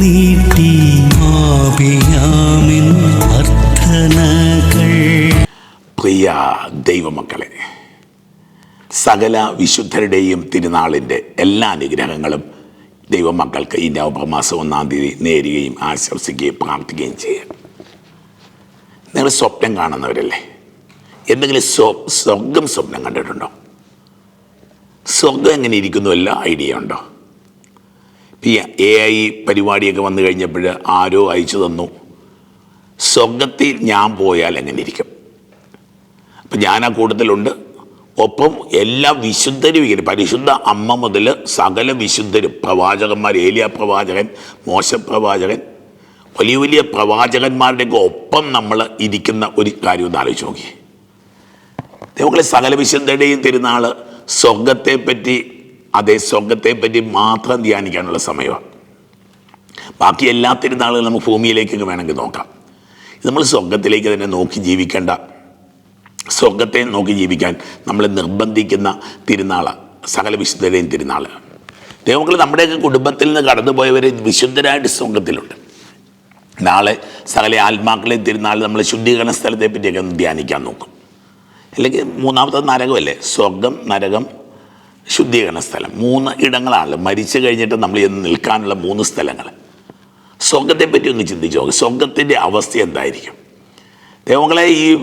നീട്ടി മാപിയാമിൻ അർത്ഥനകൾ. പ്രിയ ദൈവമക്കളെ സകല വിശുദ്ധരുടെയും തിരുനാളിന്റെ എല്ലാ അനുഗ്രഹങ്ങളും ദൈവമക്കൾക്ക് ഈ നവംബർ മാസം ഒന്നാം തീയതി നേരുകയും ആശംസിക്കുകയും പ്രാർത്ഥിക്കുകയും ചെയ്യുക നിങ്ങൾ സ്വപ്നം കാണുന്നവരല്ലേ? എന്തെങ്കിലും സ്വ സ്വർഗം സ്വപ്നം കണ്ടിട്ടുണ്ടോ? സ്വർഗം എങ്ങനെ ഇരിക്കുന്നു? എല്ലാ ഐഡിയ ഉണ്ടോ? ഈ എ ഐ പരിപാടിയൊക്കെ വന്നു കഴിഞ്ഞപ്പോൾ ആരോ അയച്ചു തന്നു. സ്വർഗത്തിൽ ഞാൻ പോയാൽ എങ്ങനെ ഇരിക്കും? അപ്പം ഞാൻ ആ കൂട്ടത്തിലുണ്ട്. ഒപ്പം എല്ലാ വിശുദ്ധരും ഇങ്ങനെ പരിശുദ്ധ അമ്മ മുതൽ സകല വിശുദ്ധരും പ്രവാചകന്മാർ ഏലിയ പ്രവാചകൻ മോശ പ്രവാചകൻ വലിയ വലിയ പ്രവാചകന്മാരുടെയൊക്കെ ഒപ്പം നമ്മൾ ഇരിക്കുന്ന ഒരു കാര്യം ഒന്ന് ആലോചിച്ച് നോക്കി ദൈവങ്ങളെ സകല വിശുദ്ധരുടെയും തിരുനാൾ സ്വർഗത്തെപ്പറ്റി അതേ സ്വർഗത്തെപ്പറ്റി മാത്രം ധ്യാനിക്കാനുള്ള സമയമാണ് ബാക്കി എല്ലാ തിരുനാളുകളും നമുക്ക് ഭൂമിയിലേക്കൊക്കെ വേണമെങ്കിൽ നോക്കാം. ഇത് നമ്മൾ സ്വർഗത്തിലേക്ക് തന്നെ നോക്കി ജീവിക്കേണ്ട സ്വർഗത്തെ നോക്കി ജീവിക്കാൻ നമ്മളെ നിർബന്ധിക്കുന്ന തിരുനാളാണ് സകല വിശുദ്ധരുടെയും തിരുനാൾ ദൈവങ്ങൾ നമ്മുടെയൊക്കെ കുടുംബത്തിൽ നിന്ന് കടന്നുപോയവർ വിശുദ്ധരായിട്ട് സ്വർഗത്തിലുണ്ട് നാളെ സകല ആത്മാക്കളെ തിരുനാൾ നമ്മൾ ശുദ്ധീകരണ സ്ഥലത്തെ പറ്റിയൊക്കെ ഒന്ന് ധ്യാനിക്കാൻ നോക്കും. അല്ലെങ്കിൽ മൂന്നാമത്തെ നരകമല്ലേ? സ്വർഗം നരകം ശുദ്ധീകരണ സ്ഥലം. മൂന്ന് ഇടങ്ങളാണല്ലോ. മരിച്ചു കഴിഞ്ഞിട്ട് നമ്മൾ ചെന്ന് നിൽക്കാനുള്ള മൂന്ന് സ്ഥലങ്ങൾ. സ്വർഗത്തെ പറ്റി ഒന്ന് ചിന്തിച്ചു നോക്കുക സ്വർഗത്തിന്റെ അവസ്ഥ എന്തായിരിക്കും? ദേവങ്ങളെ ഈ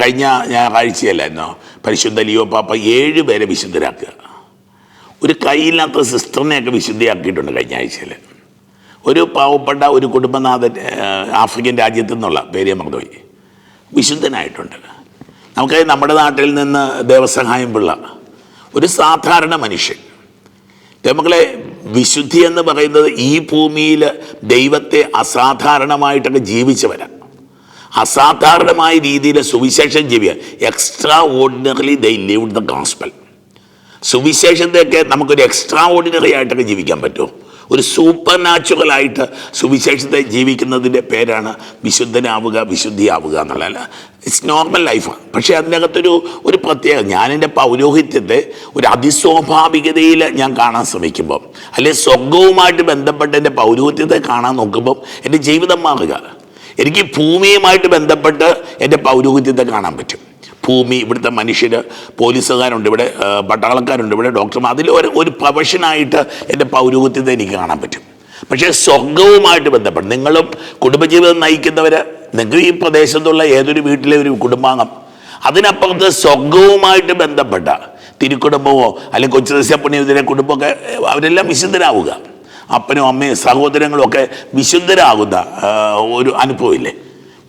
കഴിഞ്ഞ ഞായറാഴ്ചയല്ലായിരുന്നോ പരിശുദ്ധ ലിയോ പാപ്പ ഏഴ് പേരെ വിശുദ്ധരാക്കുക. ഒരു കൈയില്ലാത്ത സിസ്റ്ററിനെയൊക്കെ വിശുദ്ധിയാക്കിയിട്ടുണ്ട് കഴിഞ്ഞ ആഴ്ചയിൽ. ഒരു പാവപ്പെട്ട ഒരു കുടുംബനാഥൻ ആഫ്രിക്കൻ രാജ്യത്തു നിന്നുള്ള പേര് മറന്നുപോയി. വിശുദ്ധനായിട്ടുണ്ട്. നമുക്ക് നമ്മുടെ നാട്ടിൽ നിന്ന് ദേവസഹായം പിള്ള ഒരു സാധാരണ മനുഷ്യൻ. മക്കളെ വിശുദ്ധി എന്ന് പറയുന്നത് ഈ ഭൂമിയിൽ ദൈവത്തെ അസാധാരണമായിട്ടൊക്കെ ജീവിച്ചവരാ അസാധാരണമായ രീതിയിൽ സുവിശേഷം ജീവിക്കുക extraordinarily thy live the gospel സുവിശേഷത്തെയൊക്കെ നമുക്കൊരു എക്സ്ട്രാ ഓർഡിനറി ആയിട്ടൊക്കെ ജീവിക്കാൻ പറ്റുമോ? ഒരു സൂപ്പർ നാച്ചുറൽ ആയിട്ട് സുവിശേഷത്തെ ജീവിക്കുന്നതിന്റെ പേരാണ് വിശുദ്ധനാവുക വിശുദ്ധിയാവുക എന്നുള്ളതല്ല. ഇറ്റ്സ് നോർമൽ ലൈഫാണ് പക്ഷേ അതിനകത്തൊരു ഒരു പ്രത്യേക ഞാനെന്റെ പൗരോഹിത്യത്തെ ഒരു അതിസ്വാഭാവികതയിൽ ഞാൻ കാണാൻ ശ്രമിക്കുമ്പം അല്ലെങ്കിൽ സ്വർഗവുമായിട്ട് ബന്ധപ്പെട്ട് എന്റെ പൗരോഹിത്യത്തെ കാണാൻ നോക്കുമ്പം എന്റെ ജീവിതം മാറുക. എനിക്ക് ഭൂമിയുമായിട്ട് ബന്ധപ്പെട്ട് എന്റെ പൗരോഹിത്യത്തെ കാണാൻ പറ്റും. ഭൂമി ഇവിടുത്തെ മനുഷ്യർ പോലീസുകാരുണ്ട് ഇവിടെ പട്ടാളക്കാരുണ്ട് ഇവിടെ ഡോക്ടർമാർ അതിൽ ഒരു ഒരു പ്രൊഫഷനായിട്ട് എന്റെ പൗരോഹിത്യത്തെ എനിക്ക് കാണാൻ പറ്റും. പക്ഷേ സ്വർഗവുമായിട്ട് ബന്ധപ്പെട്ട് നിങ്ങളും കുടുംബജീവിതം നയിക്കുന്നവർ നിങ്ങൾ ഈ പ്രദേശത്തുള്ള ഏതൊരു വീട്ടിലെ ഒരു കുടുംബാംഗം അതിനപ്പുറത്ത് സ്വർഗവുമായിട്ട് ബന്ധപ്പെട്ട തിരുക്കുടുംബമോ അല്ലെങ്കിൽ കൊച്ചു ദശപ്പുണ്യത്തിലെ കുടുംബമൊക്കെ അവരെല്ലാം വിശുദ്ധരാവുക. അപ്പനും അമ്മയും സഹോദരങ്ങളും ഒക്കെ വിശുദ്ധരാകുന്ന ഒരു അനുഭവമില്ലേ?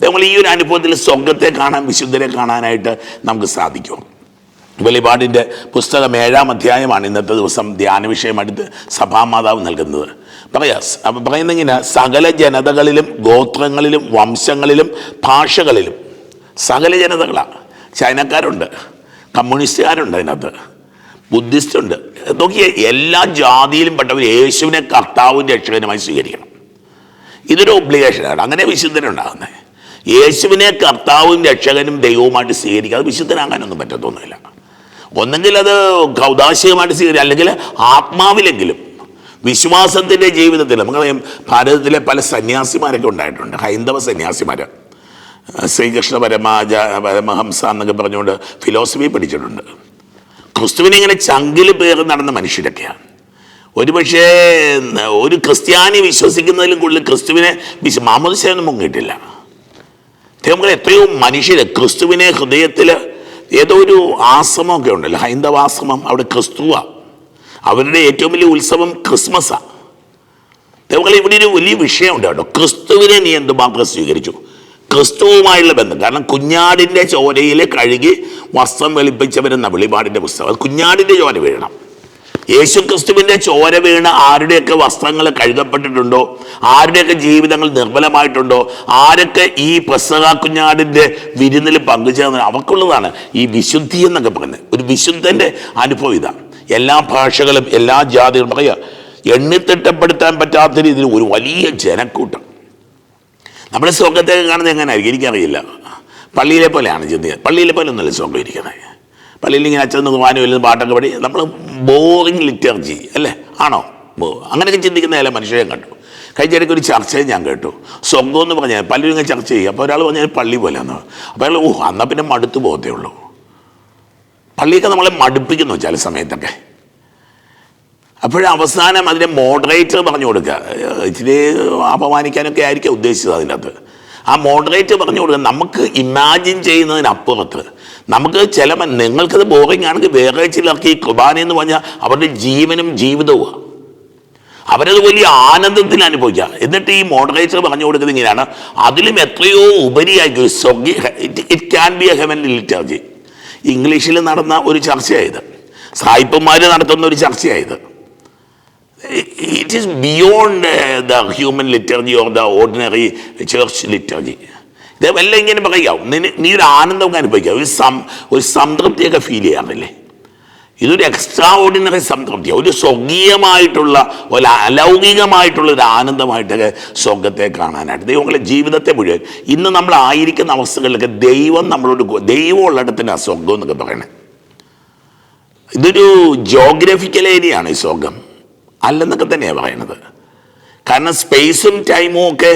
നമ്മൾ ഈ ഒരു അനുഭവത്തിൽ സ്വർഗത്തെ കാണാൻ വിശുദ്ധരെ കാണാനായിട്ട് നമുക്ക് സാധിക്കും. വെളിപാടിന്റെ പുസ്തകം ഏഴാം അധ്യായമാണ് ഇന്നത്തെ ദിവസം ധ്യാന വിഷയമെടുത്ത് സഭാമാതാവ് നൽകുന്നത്. പറയാ പറയുന്നെങ്ങനെ സകല ജനതകളിലും ഗോത്രങ്ങളിലും വംശങ്ങളിലും ഭാഷകളിലും സകല ജനതകളാണ് ചൈനക്കാരുണ്ട് കമ്മ്യൂണിസ്റ്റുകാരുണ്ട് അതിനകത്ത്. ബുദ്ധിസ്റ്റ് ഉണ്ട് നോക്കിയേ എല്ലാ ജാതിയിലും പെട്ടവർ യേശുവിനെ കർത്താവും രക്ഷകനുമായി സ്വീകരിക്കണം. ഇതൊരു ഒബ്ലിഗേഷനാണ് അങ്ങനെ വിശുദ്ധനുണ്ടാകുന്നത് യേശുവിനെ കർത്താവും രക്ഷകനും ദൈവവുമായിട്ട് സ്വീകരിക്കുക. അത് വിശുദ്ധനാകാനൊന്നും പറ്റത്തൊന്നുമില്ല. ഒന്നെങ്കിൽ അത് കൗതാശികമായിട്ട് സ്വീകരിക്കുക. അല്ലെങ്കിൽ ആത്മാവിലെങ്കിലും. വിശ്വാസത്തിന്റെ ജീവിതത്തിൽ നമുക്ക് ഭാരതത്തിലെ പല സന്യാസിമാരൊക്കെ ഉണ്ടായിട്ടുണ്ട്. ഹൈന്ദവ സന്യാസിമാർ ശ്രീകൃഷ്ണ പരമാജ പരമഹംസ എന്നൊക്കെ പറഞ്ഞുകൊണ്ട് ഫിലോസഫി പഠിച്ചിട്ടുണ്ട്. ക്രിസ്തുവിനെ ഇങ്ങനെ ചങ്കിൽ പേർ നടന്ന മനുഷ്യരൊക്കെയാണ്. ഒരുപക്ഷേ ഒരു ക്രിസ്ത്യാനി വിശ്വസിക്കുന്നതിലും കൂടുതൽ ക്രിസ്തുവിനെ വിശ്വ മാമോദിസയൊന്നും മുങ്ങിയിട്ടില്ല ദൈവങ്ങളെ എത്രയോ മനുഷ്യർ ക്രിസ്തുവിനെ ഹൃദയത്തിൽ ഏതോ ഒരു ആശ്രമമൊക്കെ ഉണ്ടല്ലോ. ഹൈന്ദവാശ്രമം അവിടെ ക്രിസ്തുവാണ് അവരുടെ ഏറ്റവും വലിയ ഉത്സവം ക്രിസ്മസാണ് ദൈവങ്ങളെ ഇവിടെ ഒരു വലിയ വിഷയമുണ്ട് കേട്ടോ. ക്രിസ്തുവിനെ നീ എന്തുമാത്രം സ്വീകരിച്ചു? ക്രിസ്തുവുമായുള്ള ബന്ധം. കാരണം കുഞ്ഞാടിന്റെ ചോരയിൽ കഴുകി വസ്ത്രം വെളുപ്പിച്ചവരെന്ന വെളിപാടിന്റെ പുസ്തകം. അത് കുഞ്ഞാടിന്റെ ചോര വീഴണം. യേശു ക്രിസ്തുവിന്റെ ചോര വീണ് ആരുടെയൊക്കെ വസ്ത്രങ്ങൾ കഴുകപ്പെട്ടിട്ടുണ്ടോ? ആരുടെയൊക്കെ ജീവിതങ്ങൾ നിർമ്മലമായിട്ടുണ്ടോ? ആരൊക്കെ ഈ പ്രസവ കുഞ്ഞാടിന്റെ വിരുന്നിൽ പങ്കുചേർന്ന അവർക്കുള്ളതാണ് ഈ വിശുദ്ധി എന്നൊക്കെ പറയുന്നത്. ഒരു വിശുദ്ധന്റെ അനുഭവം ഇതാണ്. എല്ലാ ഭാഷകളും എല്ലാ ജാതികളും പറയുക എണ്ണിത്തിട്ടപ്പെടുത്താൻ പറ്റാത്ത രീതിയിൽ ഒരു വലിയ ജനക്കൂട്ടം. നമ്മുടെ സ്വർഗത്തെ കാണുന്നത് എങ്ങനെയായിരിക്കും? എനിക്കറിയില്ല. പള്ളിയിലെ പോലെയാണ് ചിന്തിക്കുക പള്ളിയിലെ പോലെ ഒന്നുമല്ല സ്വർഗം ഇരിക്കുന്നത്. പള്ളിയിൽ ഇങ്ങനെ അച്ഛൻ കുർബാന വലുതും പാട്ടൊക്കെ പാടി നമ്മൾ ബോറിങ് ലിറ്റർജി അല്ലേ? ആണോ? അങ്ങനെയൊക്കെ ചിന്തിക്കുന്ന ചില മനുഷ്യരെ കണ്ടു. കഴിഞ്ഞിടയ്ക്ക് ഒരു ചർച്ചയും ഞാൻ കേട്ടു. സ്വർഗം എന്ന് പറഞ്ഞാൽ പള്ളിയിൽ ഇങ്ങനെ ചർച്ച ചെയ്യും അപ്പോൾ ഒരാൾ പറഞ്ഞാൽ പള്ളി പോലെ എന്ന് അപ്പോൾ അയാൾ ഓ എന്നാൽ പിന്നെ മടുത്തു പോകത്തേ ഉള്ളൂ. പള്ളിയൊക്കെ നമ്മളെ മടുപ്പിക്കുന്നു ചില സമയത്തൊക്കെ. അപ്പോഴും അവസാനം അതിന്റെ മോഡറേറ്റർ പറഞ്ഞു കൊടുക്കുക. ഇച്ചിരി അപമാനിക്കാനൊക്കെ ആയിരിക്കും ഉദ്ദേശിച്ചത് അതിന്റെ അകത്ത് ആ മോഡറേറ്റ് പറഞ്ഞു കൊടുക്കുക നമുക്ക് ഇമാജിൻ ചെയ്യുന്നതിനപ്പുറത്ത് നമുക്ക് ചില നിങ്ങൾക്കത് ബോറിംഗ് ആണെങ്കിൽ വേറെ ചിലർക്ക് ഈ കുർബാന എന്ന് പറഞ്ഞാൽ അവരുടെ ജീവനും ജീവിതവുമാണ് അവരത് വലിയ ആനന്ദത്തിൽ അനുഭവിക്കുക. എന്നിട്ട് ഈ മോഡറേറ്റർ പറഞ്ഞു കൊടുക്കുന്നത് ഇങ്ങനെയാണ്. അതിലും എത്രയോ ഉപരിയായി സ്വർഗീയ it can be a heaven liturgy ഇംഗ്ലീഷിൽ നടന്ന ഒരു ചർച്ചയായത് സായിപ്പന്മാർ നടത്തുന്ന ഒരു ചർച്ചയായത് it is beyond the human liturgy or the ordinary church liturgy ഇത് വല്ല ഇങ്ങനെ പറയാം. നീ നീ ഒരു ആനന്ദമൊക്കെ അനുഭവിക്കാം. ഒരു സം ഒരു സംതൃപ്തിയൊക്കെ ഫീൽ ചെയ്യാറില്ലേ? ഇതൊരു എക്സ്ട്രാ ഓർഡിനറി സംതൃപ്തിയാണ് ഒരു സ്വർഗീയമായിട്ടുള്ള ഒരു അലൗകികമായിട്ടുള്ള ഒരു ആനന്ദമായിട്ടൊക്കെ സ്വർഗത്തെ കാണാനായിട്ട്. ദൈവങ്ങളെ ജീവിതത്തെ മുഴുവൻ ഇന്ന് നമ്മൾ ആയിരിക്കുന്ന അവസ്ഥകളിലൊക്കെ ദൈവം നമ്മളോട് ദൈവം ഉള്ളിടത്തിനാണ് സ്വർഗം എന്നൊക്കെ പറയണേ. ഇതൊരു ജോഗ്രഫിക്കൽ ഏരിയയാണ് ഈ സ്വർഗം. അല്ലെന്നൊക്കെ തന്നെയാണ് പറയണത്. കാരണം സ്പേസും ടൈമും ഒക്കെ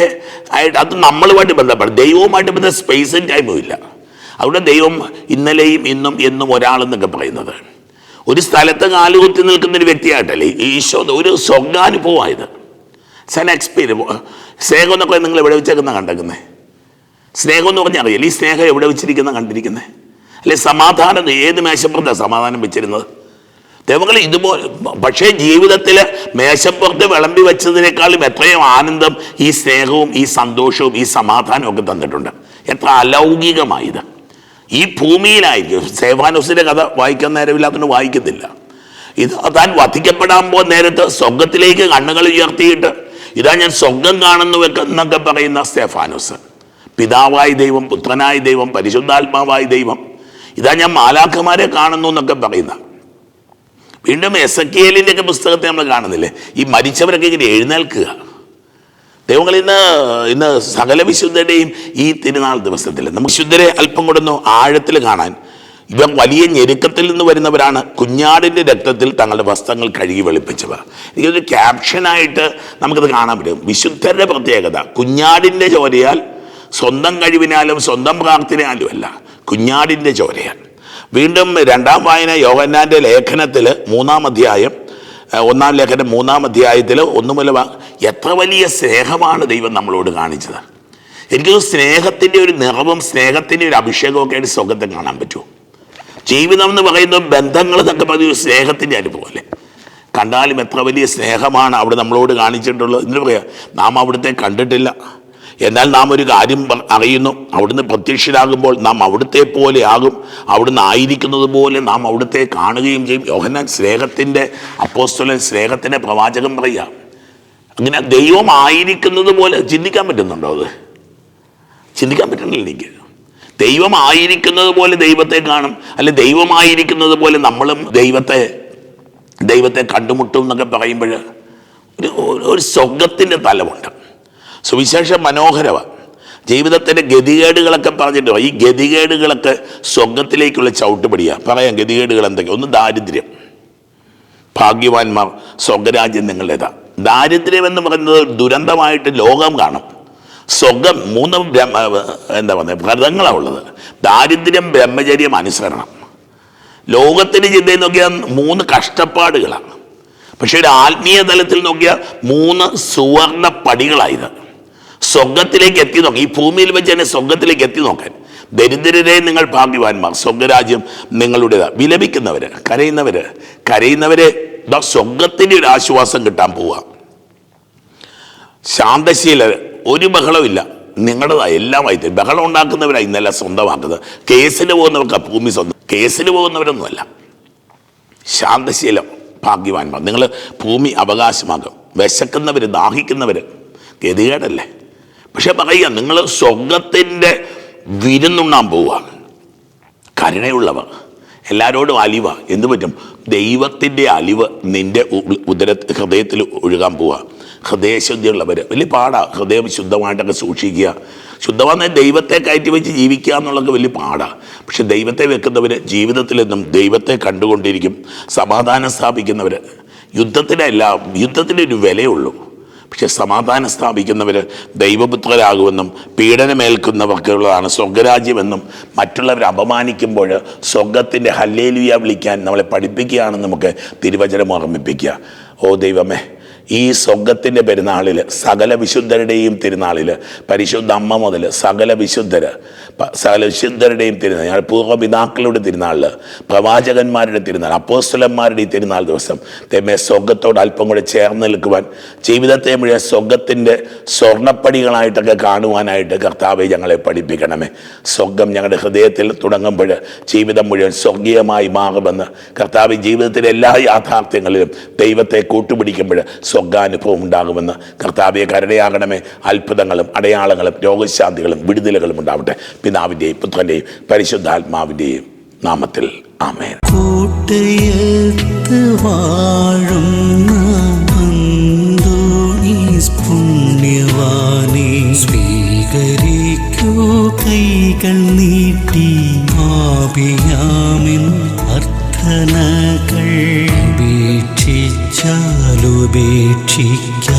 ആയിട്ട് അത് നമ്മളുമായിട്ട് ബന്ധപ്പെടും ദൈവവുമായിട്ട് ബന്ധ സ്പേസും ടൈമും ഇല്ല. അവിടെ ദൈവം ഇന്നലെയും ഇന്നും എന്നും ഒരാളെന്നൊക്കെ പറയുന്നത്. ഒരു സ്ഥലത്ത് കാലുകുത്തി നിൽക്കുന്ന ഒരു വ്യക്തിയായിട്ടല്ലേ ഈശോ ഒരു സ്വർഗാനുഭവമായത്. സൻ എക്സ്പീരിയൻ സ്നേഹം എന്നൊക്കെ നിങ്ങൾ എവിടെ വെച്ചേക്കുന്ന കണ്ടേക്കുന്നത് സ്നേഹം എന്ന് പറഞ്ഞാൽ അറിയില്ല? ഈ സ്നേഹം എവിടെ വെച്ചിരിക്കുന്ന കണ്ടിരിക്കുന്നത് അല്ലെ സമാധാനം ഏത് മേശപ്പുറത്താണ് സമാധാനം വെച്ചിരുന്നത്? ദൈവങ്ങൾ ഇതുപോലെ പക്ഷേ ജീവിതത്തിൽ മേശപ്പുറത്ത് വിളമ്പി വെച്ചതിനേക്കാളും എത്രയോ ആനന്ദം ഈ സ്നേഹവും ഈ സന്തോഷവും ഈ സമാധാനവും ഒക്കെ തന്നിട്ടുണ്ട്. എത്ര അലൗകികമായത്. ഈ ഭൂമിയിലായിരിക്കും. സേവാനുസിന്റെ കഥ വായിക്കാൻ നേരമില്ലാത്തതുകൊണ്ട് വായിക്കുന്നില്ല ഇത് താൻ വധിക്കപ്പെടാൻ പോകുന്ന നേരത്ത് സ്വർഗത്തിലേക്ക് കണ്ണുകൾ ഉയർത്തിയിട്ട് ഇതാ ഞാൻ സ്വർഗം കാണുന്നു എന്നൊക്കെ പറയുന്ന സ്റ്റെഫാനോസ്. പിതാവായ ദൈവം പുത്രനായ ദൈവം പരിശുദ്ധാത്മാവായ ദൈവം ഇതാ ഞാൻ മാലാഖമാരെ കാണുന്നു എന്നൊക്കെ പറയുന്ന വീണ്ടും എസ് എ കെലിന്റെ ഒക്കെ പുസ്തകത്തെ നമ്മൾ കാണുന്നില്ലേ? ഈ മരിച്ചവരൊക്കെ ഇങ്ങനെ എഴുന്നേൽക്കുക. ദൈവങ്ങൾ ഇന്ന് ഇന്ന് സകല വിശുദ്ധരുടെയും ഈ തിരുനാൾ ദിവസത്തിൽ നമുക്ക് ശുദ്ധരെ അല്പം കൂടെ ആഴത്തിൽ കാണാൻ. ഇവ വലിയ ഞെരുക്കത്തിൽ നിന്ന് വരുന്നവരാണ്. കുഞ്ഞാടിന്റെ രക്തത്തിൽ തങ്ങളുടെ വസ്ത്രങ്ങൾ കഴുകി വെളുപ്പിച്ചവർ. എനിക്കൊരു ക്യാപ്ഷനായിട്ട് നമുക്കത് കാണാൻ പറ്റും. വിശുദ്ധരുടെ പ്രത്യേകത കുഞ്ഞാടിന്റെ ചോരയാൽ സ്വന്തം കഴിവിനാലും സ്വന്തം പ്രാർത്ഥനയാലും അല്ല കുഞ്ഞാടിന്റെ ചോരയാൽ. വീണ്ടും രണ്ടാം വായന യോഹന്നാന്റെ ലേഖനത്തിൽ മൂന്നാം അധ്യായം ഒന്നാം ലേഖനം മൂന്നാം അധ്യായത്തിൽ ഒന്നു മുതൽ എത്ര വലിയ സ്നേഹമാണ് ദൈവം നമ്മളോട് കാണിച്ചത്. എനിക്ക് സ്നേഹത്തിന്റെ ഒരു നിറവും സ്നേഹത്തിന്റെ ഒരു അഭിഷേകവും ഒക്കെ ആയിട്ട് സ്വകത്തെ കാണാൻ പറ്റുമോ? ജീവിതം എന്ന് പറയുന്ന ബന്ധങ്ങൾ എന്നൊക്കെ ഒരു സ്നേഹത്തിന്റെ അനുഭവം അല്ലേ? കണ്ടാലും എത്ര വലിയ സ്നേഹമാണ് അവിടെ നമ്മളോട് കാണിച്ചിട്ടുള്ളത്. എന്ന് പറയാം നാം അവിടുത്തെ കണ്ടിട്ടില്ല. എന്നാൽ നാം ഒരു കാര്യം അറിയുന്നു. അവിടുന്ന് പ്രത്യക്ഷരാകുമ്പോൾ നാം അവിടുത്തെ പോലെ ആകും. അവിടുന്ന് ആയിരിക്കുന്നത് പോലെ നാം അവിടുത്തെ കാണുകയും ചെയ്യും. യോഹന്നാൻ സ്നേഹത്തിന്റെ അപ്പോസ്തുലൻ സ്നേഹത്തിന്റെ പ്രവാചകം പറയുക. അങ്ങനെ ദൈവം ആയിരിക്കുന്നത് പോലെ ചിന്തിക്കാൻ പറ്റുന്നുണ്ടോ അത്? ചിന്തിക്കാൻ പറ്റുന്നില്ല എനിക്ക്. ദൈവമായിരിക്കുന്നത് പോലെ ദൈവത്തെ കാണും. അല്ലെ ദൈവമായിരിക്കുന്നത് പോലെ നമ്മളും ദൈവത്തെ ദൈവത്തെ കണ്ടുമുട്ടും എന്നൊക്കെ പറയുമ്പോൾ ഒരു ഒരു സ്വർഗത്തിന്റെ തലമുണ്ട്. സുവിശേഷം മനോഹരമാണ് ജീവിതത്തിന്റെ ഗതികേടുകളൊക്കെ പറഞ്ഞിട്ട് ഈ ഗതികേടുകളൊക്കെ സ്വർഗത്തിലേക്കുള്ള ചവിട്ടുപടിയാണ് പറയാം ഗതികേടുകൾ എന്തൊക്കെ? ഒന്ന് ദാരിദ്ര്യം. ഭാഗ്യവാന്മാർ സ്വർഗരാജ്യം നിങ്ങളുടേതാ. ദാരിദ്ര്യം എന്ന് പറയുന്നത് ദുരന്തമായിട്ട് ലോകം കാണും. സ്വർഗം മൂന്ന് എന്താ പറയുക വ്രതങ്ങളാണ് ഉള്ളത്. ദാരിദ്ര്യം ബ്രഹ്മചര്യം അനുസരണം. ലോകത്തിന് ചിന്തയിൽ നോക്കിയാൽ മൂന്ന് കഷ്ടപ്പാടുകളാണ് പക്ഷേ ഒരു ആത്മീയ തലത്തിൽ നോക്കിയാൽ മൂന്ന് സുവർണ പടികളായത് സ്വർഗത്തിലേക്ക് എത്തി നോക്കാം. ഈ ഭൂമിയിൽ വെച്ച് തന്നെ സ്വർഗത്തിലേക്ക് എത്തി നോക്കാൻ. ദരിദ്രരെ നിങ്ങൾ ഭാഗ്യവാന്മാർ. സ്വർഗരാജ്യം നിങ്ങളുടേതാണ് വിലപിക്കുന്നവര് കരയുന്നവര്. കരയുന്നവരെ സ്വർഗത്തിന്റെ ഒരു ആശ്വാസം കിട്ടാൻ പോവുക ശാന്തശീല ഒരു ബഹളമില്ല നിങ്ങളുടേതാണ് എല്ലാമായി തരും ബഹളം ഉണ്ടാക്കുന്നവരാണ് ഇന്നല്ല സ്വന്തമാക്കുന്നത്. കേസിന് പോകുന്നവർക്ക് ഭൂമി സ്വന്തം. കേസിന് പോകുന്നവരൊന്നുമല്ല. ശാന്തശീലം ഭാഗ്യവാന്മാർ. നിങ്ങൾ ഭൂമി അവകാശമാകും വിശക്കുന്നവർ ദാഹിക്കുന്നവർ ഗതികേടല്ലേ? പക്ഷെ പറയുക നിങ്ങൾ സ്വർഗത്തിന്റെ വിരുന്നുണ്ണാൻ പോവുകയാണ്. കരുണയുള്ളവർ. എല്ലാവരോടും അലിവ. എന്ത് പറ്റും? ദൈവത്തിന്റെ അലിവ് നിന്റെ ഉദര ഹൃദയത്തിൽ ഒഴുകാൻ പോവുക. ഹൃദയശുദ്ധിയുള്ളവർ. വലിയ പാടാ. ഹൃദയം ശുദ്ധമായിട്ടൊക്കെ സൂക്ഷിക്കുക. ശുദ്ധമായ ദൈവത്തെ കയറ്റി വെച്ച് ജീവിക്കുക എന്നുള്ളത് വലിയ പാടാ. പക്ഷെ ദൈവത്തെ വെക്കുന്നവർ ജീവിതത്തിലെന്നും ദൈവത്തെ കണ്ടുകൊണ്ടിരിക്കും. സമാധാനം സ്ഥാപിക്കുന്നവർ യുദ്ധത്തിനല്ല യുദ്ധത്തിന്റെ ഒരു വിലയുള്ളൂ പക്ഷെ സമാധാനം സ്ഥാപിക്കുന്നവർ ദൈവപുത്രരാകുമെന്നും പീഡനമേൽക്കുന്നവർക്കുള്ളതാണ് സ്വർഗരാജ്യമെന്നും മറ്റുള്ളവർ അപമാനിക്കുമ്പോൾ സ്വർഗത്തിന്റെ ഹല്ലേലുയ വിളിക്കാൻ നമ്മളെ പഠിപ്പിക്കുകയാണെന്ന് നമുക്ക് തിരുവചനം ഓർമ്മിപ്പിക്കുക. ഓ ദൈവമേ ഈ സ്വർഗത്തിന്റെ പെരുന്നാളിൽ സകല വിശുദ്ധരുടെയും തിരുനാളിൽ പരിശുദ്ധ അമ്മ മുതൽ സകല വിശുദ്ധർ സകല വിശുദ്ധരുടെയും തിരുനാൾ ഞങ്ങൾ പൂർവപിതാക്കളുടെ തിരുനാളിൽ പ്രവാചകന്മാരുടെ തിരുനാൾ അപ്പോസ്തലന്മാരുടെ ഈ തിരുനാൾ ദിവസം തെമ്മെ സ്വർഗത്തോട് അല്പം കൂടെ ചേർന്ന് നിൽക്കുവാൻ ജീവിതത്തെ മുഴുവൻ സ്വർഗത്തിന്റെ സ്വർണപ്പടികളായിട്ടൊക്കെ കാണുവാനായിട്ട് കർത്താവെ ഞങ്ങളെ പഠിപ്പിക്കണമേ. സ്വർഗം ഞങ്ങളുടെ ഹൃദയത്തിൽ തുടങ്ങുമ്പോൾ ജീവിതം മുഴുവൻ സ്വർഗീയമായി മാറുമെന്ന് കർത്താവ് ജീവിതത്തിലെ എല്ലാ യാഥാർത്ഥ്യങ്ങളിലും ദൈവത്തെ കൂട്ടുപിടിക്കുമ്പോൾ സ്വർഗാനുഭവം ഉണ്ടാകുമെന്ന് കർത്താവിയെ കരുണയാകണമേ. അത്ഭുതങ്ങളും അടയാളങ്ങളും രോഗശാന്തികളും വിടുതലുകളും ഉണ്ടാവട്ടെ. പിതാവിന്റെയും പുത്രന്റെയും പരിശുദ്ധാത്മാവിന്റെയും നാമത്തിൽ. പുണ്യവാനെ സ്വീകരിക്കൂ. കൈകൾ നീട്ടി ആപിയാമിൻ ഉപേക്ഷിച്ചാലുപേക്ഷിക്കാതെ